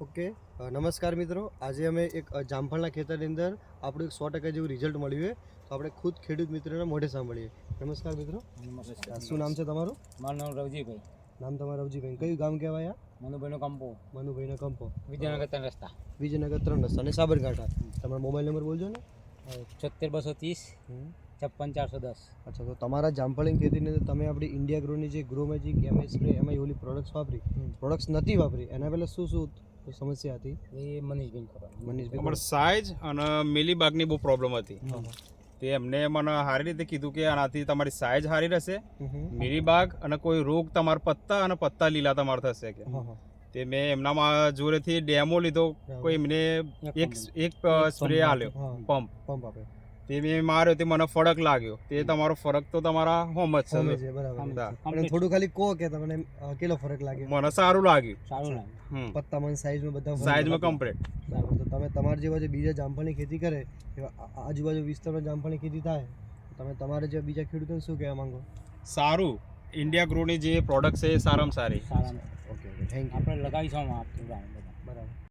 Okay. નમસ્કાર મિત્રો. આજે અમે એક જામફળના ખેતરની અંદર આપણું એક સો ટકા જેવું રિઝલ્ટ મળ્યું છે. તો આપણે ખુદ ખેડૂત મિત્રોના મોઢે સાંભળીએ. નમસ્કાર મિત્રો. નમસ્કાર. શું નામ છે તમારું? મારું નામ રવજીભાઈ. નામ તમારું રવજીભાઈ. કયું ગામ કહેવાય આ? મનુભાઈનો કંપો. મનુભાઈનો કંપો. વિજયનગર ત્રણ રસ્તા. વિજયનગર ત્રણ રસ્તા. અને સાબરકાંઠા. તમારો મોબાઈલ નંબર બોલજો ને. છોતેર બસો ત્રીસ. છપ્પન ચારસો દસ. અચ્છા તો તમારા જામફળની ખેતીની અંદર તમે આપણી ઇન્ડિયા ગ્રોની જે ગ્રો મેજિક એમએસ સ્પ્રે એમાં ઓલી પ્રોડક્ટ્સ વાપરી. પ્રોડક્ટ્સ નથી વાપરી. એના પહેલાં શું શું સમસ્યા હતી. એ મનીષભાઈ ખબર. મનીષભાઈ. અમારે સાઇઝ અને મિલીબાગની બહુ પ્રોબ્લેમ હતી. તે એમને મને સારી રીતે કીધું કે આનાથી તમારી સાઈઝ સારી રહેશે. મિલીબાગ અને કોઈ રોગ તમારા પત્તા અને પત્તા લીલા તમારે થશે કે. તે મેં એમનામાં જોરેથી ડેમો લીધો. કોઈ એમને એક એક સ્પ્રે આલ્યો પંપ. પંપ આપે તે મેં માર્યો તે મને ફરક લાગ્યો. તે તમારો ફરક તો તમારા હોમ જ છે. બરાબર. થોડું ખાલી કહો કે તમને કેટલો ફરક લાગ્યો? મને સારું લાગ્યું. સારું લાગે હમ. પત્તામાં સાઈઝમાં બધા સાઈઝમાં કમ્પ્લીટ તો તમે તમારા જેવા જે બીજા જામફળની ખેતી કરે એવા આજુબાજુ વિસ્તારમાં જામફળની ખેતી થાય તમે તમારા જેવા બીજા ખેડૂતોને શું કહેવા માંગો? સારું. ઇન્ડિયા ગ્રોની જે પ્રોડક્ટ છે એ સારામાં સારી. સારા ઓકે ઓકે થેન્ક યુ આપણે લગાવીશું બરાબર.